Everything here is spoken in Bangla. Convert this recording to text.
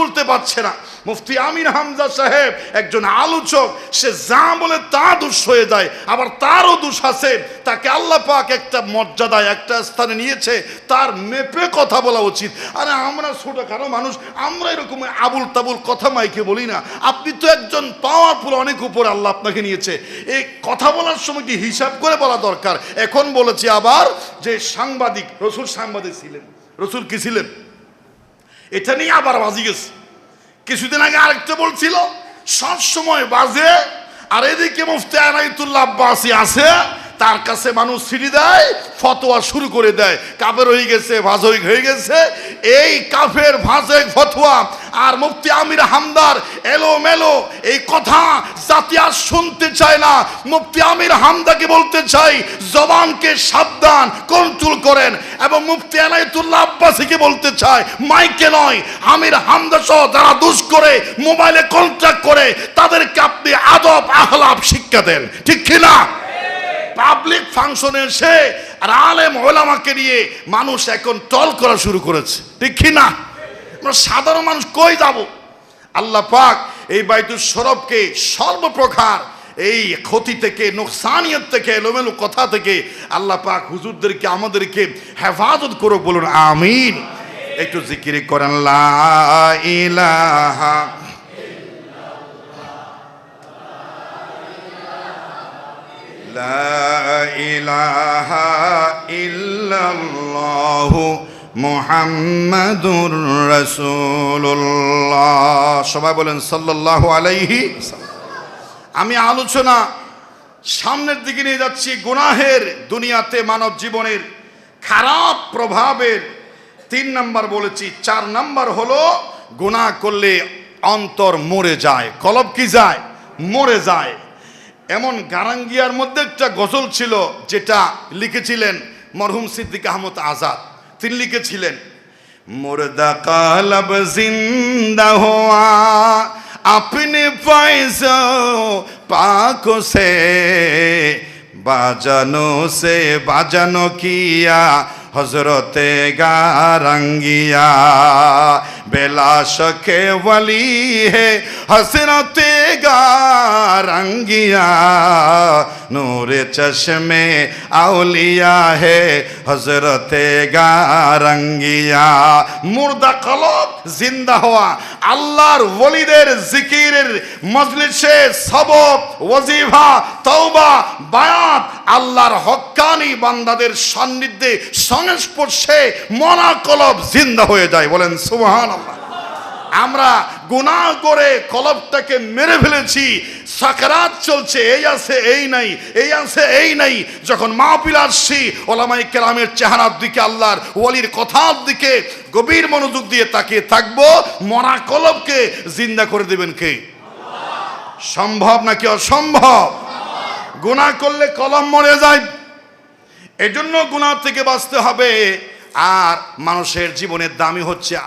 করতে পারছে না। মুফতি আমির হামজা সাহেব একজন আলোচক, সে যা বলে তা দোষ হয়ে যায়, আবার তারও দোষ আছে। তাকে আল্লাহ পাক একটা মর্যাদায়, একটা স্থানে নিয়েছে, তার মেপে কথা বলা উচিত। আরে আমরা ছোটখাটো মানুষ, আমরা এরকম আবুল তাবুল কথা মাইকে বলি না। আপনি তো একজন পাওয়ারফুল অনেক উপরে আল্লাহ আপনাকে নিয়েছে। এই কথা বলার সময় কি হিসাব করে বলা দরকার? এখন বলেছি আবার যে সাংবাদিক, রসুল সাংবাদিক ছিলেন। রসুল কি ছিলেন? এটা নিয়ে আবার বাজি গেছে। কিছুদিন আগে আরেকটা বলছিল সবসময় বাজে, আর এদিকে মুফতি আনাইতুল্লাহ আব্বাসি আছে, তার কাছে মানুষ সিঁড়ি দেয়, ফতোয়া শুরু করে দেয়। কাবের হয়ে গেছে ভাজ হয়ে গেছে এই কাফের ভাজক ফতোয়া আর মুফতি আমির হামদার এলো মেলো এই কথা জাতি আর শুনতে চায় না। মুফতি আমির হামদাকে বলতে চাই, জবানকে সাবধান, কন্ট্রোল করেন এবং মুফতি আনাইতুল্লাহ আব্বাসীকে বলতে চাই, মাইকে নয়, আমির হামদা সহ যারা দুষ করে, মোবাইলে কন্ট্রাক্ট করে, তাদেরকে আপনি আদব আহলাপ শিক্ষা দেন। ঠিক কিনা? পাবলিক ফাংশনে এসে আর আলেম ওলামাকে নিয়ে মানুষ এখন টল করা শুরু করেছে। ঠিক কিনা আমরা সাধারণ মানুষ কই যাব? আল্লাহ পাক এই বাইতুল সরবকে সর্বপ্রকার এই ক্ষতি থেকে, নোকসানিয়ত থেকে, এলোমেলো কথা থেকে আল্লাহ পাক হুজুরদেরকে, আমাদেরকে হেফাজত করো বলুন, আমিন। একটু জিকিরি করেন, লা ইলাহা লা ইলাহা ইল্লাল্লাহু মুহাম্মাদুর রাসূলুল্লাহ। সবাই বলেন সাল্লাল্লাহু আলাইহি আমি আলোচনা সামনের দিকে নিয়ে যাচ্ছি, গুনাহের দুনিয়াতে মানব জীবনের খারাপ প্রভাবের তিন নাম্বার বলেছি। চার নাম্বার হলো গুনাহ করলে অন্তর মরে যায়, কলব কি যায়? মরে যায়। এমন গারাঙ্গিয়ার মধ্যে একটা গজল ছিল যেটা লিখেছিলেন মরহুম সিদ্দিক আহমদ আজাদ। তিনি লিখেছিলেন মুর্দা কালব জিন্দা হোয়া, আপনি পাইস পাক সে, বাজানো সে বাজানো কিয়া হজরতে গারঙ্গিয়া, বেলা শকে বলি হে হসরতে রঙ্গিয়া নূরে চশমে আউলিয়া হে হজরতে গারঙ্গিয়া মুর্দা কলব জিন্দা হওয়া আল্লাহর ওলিদের জিকিরের মজলিসে সব ওজিফা তৌবা বায়াত আল্লাহর হক্কানি বান্দাদের সান্নিধ্যে সংস্পর্শে মনাকলব জিন্দা হয়ে যায়। বলেন, সুবহানাল্লাহ। আমরা গুনাহ করে কলবটাকে মেরে ফেলেছি, সাকারাত চলছে, এই আছে, এই নাই, এই আছে, এই নাই। যখন মাহফিল আসছি ওলামাই কেরামের চেহারার দিকে, আল্লাহর ওয়ালির কথার দিকে গভীর মনোযোগ দিয়ে তাকিয়ে থাকব, মরা কলবকে জিন্দা করে দেবেন কে? সম্ভব নাকি অসম্ভব? গুনাহ করলে কলম মরে যায়। এজন্য গুনাহ থেকে বাঁচতে হবে। আর মানুষের জীবনের দামি হচ্ছে